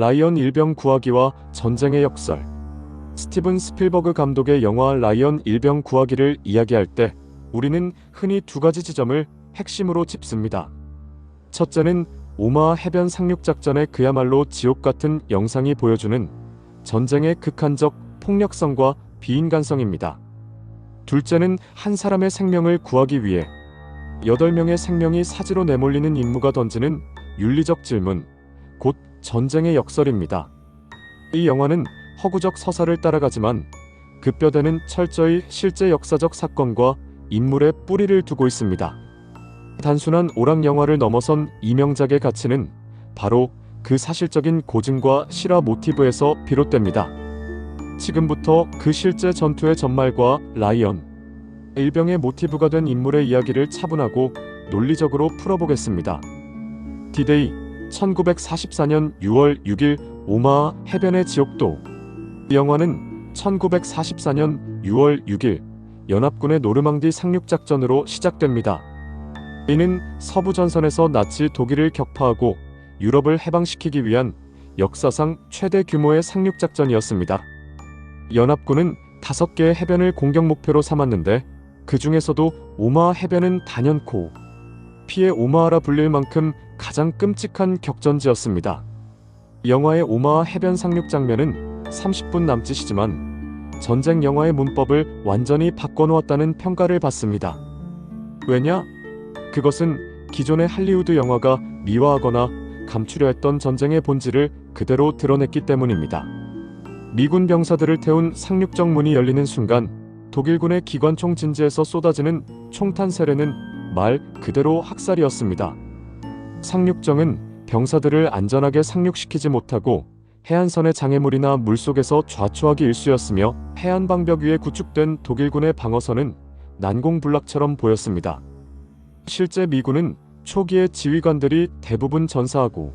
라이언 일병 구하기와 전쟁의 역설. 스티븐 스필버그 감독의 영화 라이언 일병 구하기를 이야기할 때 우리는 흔히 두 가지 지점을 핵심으로 짚습니다. 첫째는 오마하 해변 상륙 작전의 그야말로 지옥 같은 영상이 보여주는 전쟁의 극한적 폭력성과 비인간성입니다. 둘째는 한 사람의 생명을 구하기 위해 8명의 생명이 사지로 내몰리는 임무가 던지는 윤리적 질문, 곧 전쟁의 역설입니다. 이 영화는 허구적 서사를 따라가지만 그 뼈대는 철저히 실제 역사적 사건과 인물의 뿌리를 두고 있습니다. 단순한 오락 영화를 넘어선 이 명작의 가치는 바로 그 사실적인 고증과 실화 모티브에서 비롯됩니다. 지금부터 그 실제 전투의 전말과 라이언, 일병의 모티브가 된 인물의 이야기를 차분하고 논리적으로 풀어보겠습니다. 디데이 1944년 6월 6일 오마하 해변의 지옥도 이 영화는 1944년 6월 6일 연합군의 노르망디 상륙작전으로 시작됩니다. 이는 서부 전선에서 나치 독일을 격파하고 유럽을 해방시키기 위한 역사상 최대 규모의 상륙작전이었습니다. 연합군은 다섯 개의 해변을 공격 목표로 삼았는데 그 중에서도 오마하 해변은 단연코 피해 오마하라 불릴 만큼 가장 끔찍한 격전지였습니다. 영화의 오마하 해변 상륙 장면은 30분 남짓이지만 전쟁 영화의 문법을 완전히 바꿔놓았다는 평가를 받습니다. 왜냐? 그것은 기존의 할리우드 영화가 미화하거나 감추려 했던 전쟁의 본질을 그대로 드러냈기 때문입니다. 미군 병사들을 태운 상륙적 문이 열리는 순간 독일군의 기관총 진지에서 쏟아지는 총탄 세례는 말 그대로 학살이었습니다. 상륙정은 병사들을 안전하게 상륙시키지 못하고 해안선의 장애물이나 물속에서 좌초하기 일쑤였으며 해안 방벽 위에 구축된 독일군의 방어선은 난공불락처럼 보였습니다. 실제 미군은 초기에 지휘관들이 대부분 전사하고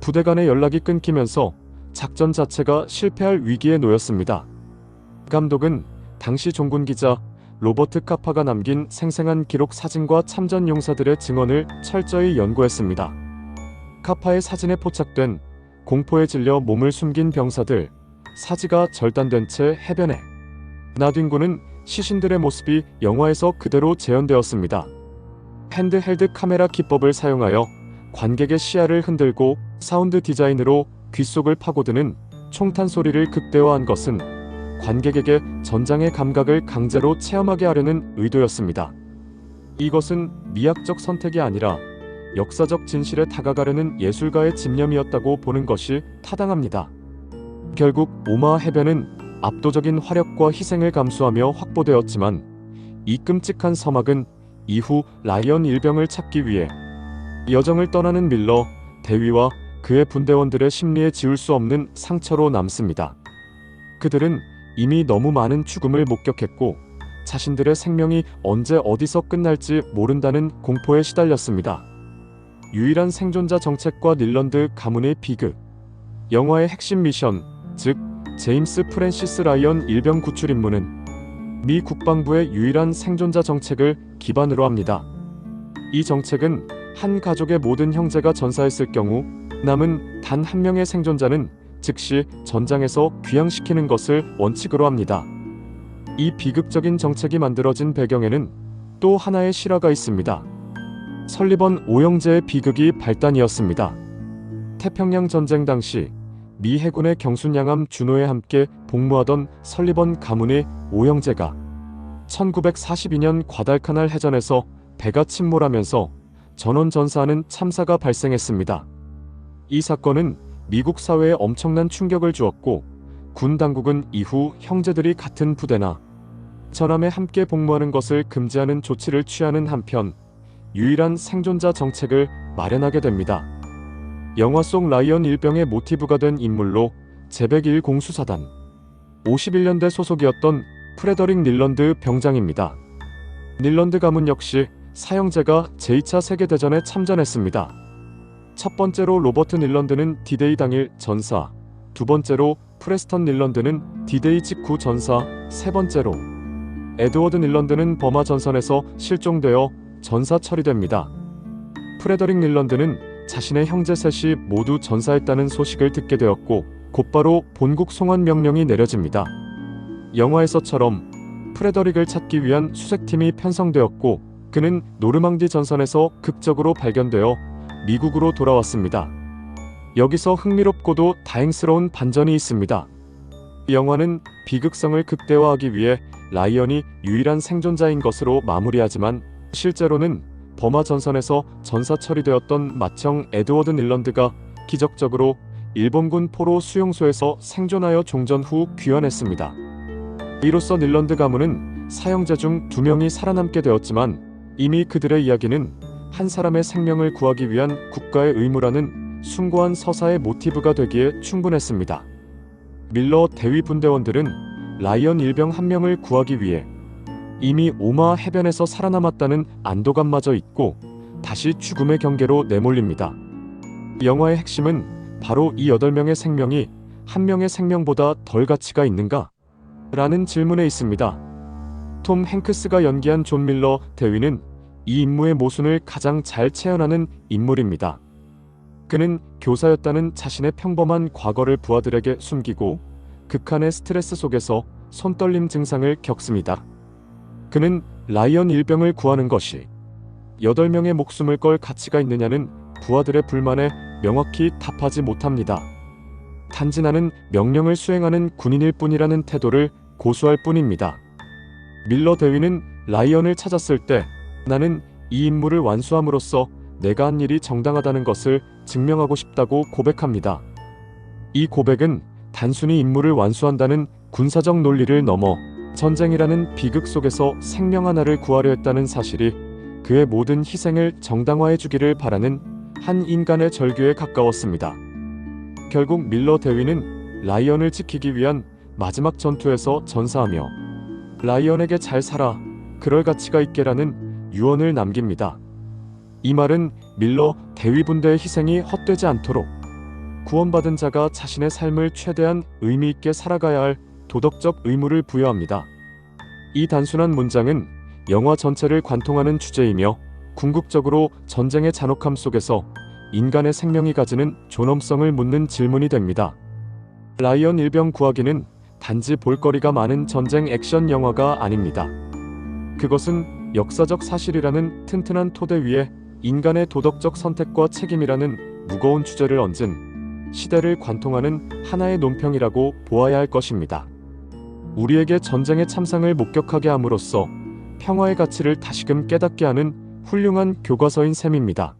부대 간의 연락이 끊기면서 작전 자체가 실패할 위기에 놓였습니다. 감독은 당시 종군 기자 로버트 카파가 남긴 생생한 기록 사진과 참전 용사들의 증언을 철저히 연구했습니다. 카파의 사진에 포착된 공포에 질려 몸을 숨긴 병사들, 사지가 절단된 채 해변에 나뒹 군은 시신들의 모습이 영화에서 그대로 재현되었습니다. 핸드헬드 카메라 기법을 사용하여 관객의 시야를 흔들고 사운드 디자인으로 귓속을 파고드는 총탄 소리를 극대화한 것은 관객에게 전장의 감각을 강제로 체험하게 하려는 의도였습니다. 이것은 미학적 선택이 아니라 역사적 진실에 다가가려는 예술가의 집념이었다고 보는 것이 타당합니다. 결국 오마하 해변은 압도적인 화력과 희생을 감수하며 확보되었지만 이 끔찍한 서막은 이후 라이언 일병을 찾기 위해 여정을 떠나는 밀러, 대위와 그의 분대원들의 심리에 지울 수 없는 상처로 남습니다. 그들은 이미 너무 많은 죽음을 목격했고 자신들의 생명이 언제 어디서 끝날지 모른다는 공포에 시달렸습니다. 유일한 생존자 정책과 닐런드 가문의 비극 영화의 핵심 미션, 즉 제임스 프랜시스 라이언 일병 구출 임무는 미 국방부의 유일한 생존자 정책을 기반으로 합니다. 이 정책은 한 가족의 모든 형제가 전사했을 경우 남은 단 한 명의 생존자는 즉시 전장에서 귀향시키는 것을 원칙으로 합니다. 이 비극적인 정책이 만들어진 배경에는 또 하나의 실화가 있습니다. 설리번 오영재의 비극이 발단이었습니다. 태평양 전쟁 당시 미 해군의 경순양함 준호에 함께 복무하던 설리번 가문의 오영재가 1942년 과달카날 해전에서 배가 침몰하면서 전원 전사하는 참사가 발생했습니다. 이 사건은 미국 사회에 엄청난 충격을 주었고 군 당국은 이후 형제들이 같은 부대나 전함에 함께 복무하는 것을 금지하는 조치를 취하는 한편 유일한 생존자 정책을 마련하게 됩니다. 영화 속 라이언 일병의 모티브가 된 인물로 제101 공수사단 51년대 소속이었던 프레더릭 닐런드 병장입니다. 닐런드 가문 역시 사형제가 제2차 세계대전에 참전했습니다. 첫 번째로 로버트 닐런드는 디데이 당일 전사, 두 번째로 프레스턴 닐런드는 디데이 직후 전사, 세 번째로 에드워드 닐런드는 버마 전선에서 실종되어 전사 처리됩니다. 프레더릭 닐런드는 자신의 형제 셋이 모두 전사했다는 소식을 듣게 되었고 곧바로 본국 송환 명령이 내려집니다. 영화에서처럼 프레더릭을 찾기 위한 수색팀이 편성되었고 그는 노르망디 전선에서 극적으로 발견되어 미국으로 돌아왔습니다. 여기서 흥미롭고도 다행스러운 반전이 있습니다. 이 영화는 비극성을 극대화하기 위해 라이언이 유일한 생존자인 것으로 마무리하지만 실제로는 버마 전선에서 전사 처리되었던 맏형 에드워드 닐런드가 기적적으로 일본군 포로 수용소에서 생존하여 종전 후 귀환했습니다. 이로써 닐런드 가문은 사형자 중 두 명이 살아남게 되었지만 이미 그들의 이야기는 한 사람의 생명을 구하기 위한 국가의 의무라는 숭고한 서사의 모티브가 되기에 충분했습니다. 밀러 대위 분대원들은 라이언 일병 한 명을 구하기 위해 이미 오마 해변에서 살아남았다는 안도감마저 있고 다시 죽음의 경계로 내몰립니다. 영화의 핵심은 바로 이 8명의 생명이 한 명의 생명보다 덜 가치가 있는가? 라는 질문에 있습니다. 톰 행크스가 연기한 존 밀러 대위는 이 임무의 모순을 가장 잘 체현하는 인물입니다. 그는 교사였다는 자신의 평범한 과거를 부하들에게 숨기고 극한의 스트레스 속에서 손떨림 증상을 겪습니다. 그는 라이언 일병을 구하는 것이 8명의 목숨을 걸 가치가 있느냐는 부하들의 불만에 명확히 답하지 못합니다. 단지 나는 명령을 수행하는 군인일 뿐이라는 태도를 고수할 뿐입니다. 밀러 대위는 라이언을 찾았을 때 나는 이 임무를 완수함으로써 내가 한 일이 정당하다는 것을 증명하고 싶다고 고백합니다. 이 고백은 단순히 임무를 완수한다는 군사적 논리를 넘어 전쟁이라는 비극 속에서 생명 하나를 구하려 했다는 사실이 그의 모든 희생을 정당화해 주기를 바라는 한 인간의 절규에 가까웠습니다. 결국 밀러 대위는 라이언을 지키기 위한 마지막 전투에서 전사하며 라이언에게 잘 살아 그럴 가치가 있게라는 유언을 남깁니다. 이 말은 밀러 대위분대의 희생이 헛되지 않도록 구원받은 자가 자신의 삶을 최대한 의미 있게 살아가야 할 도덕적 의무를 부여합니다. 이 단순한 문장은 영화 전체를 관통하는 주제이며 궁극적으로 전쟁의 잔혹함 속에서 인간의 생명이 가지는 존엄성을 묻는 질문이 됩니다. 라이언 일병 구하기는 단지 볼거리가 많은 전쟁 액션 영화가 아닙니다. 그것은 역사적 사실이라는 튼튼한 토대 위에 인간의 도덕적 선택과 책임이라는 무거운 주제를 얹은 시대를 관통하는 하나의 논평이라고 보아야 할 것입니다. 우리에게 전쟁의 참상을 목격하게 함으로써 평화의 가치를 다시금 깨닫게 하는 훌륭한 교과서인 셈입니다.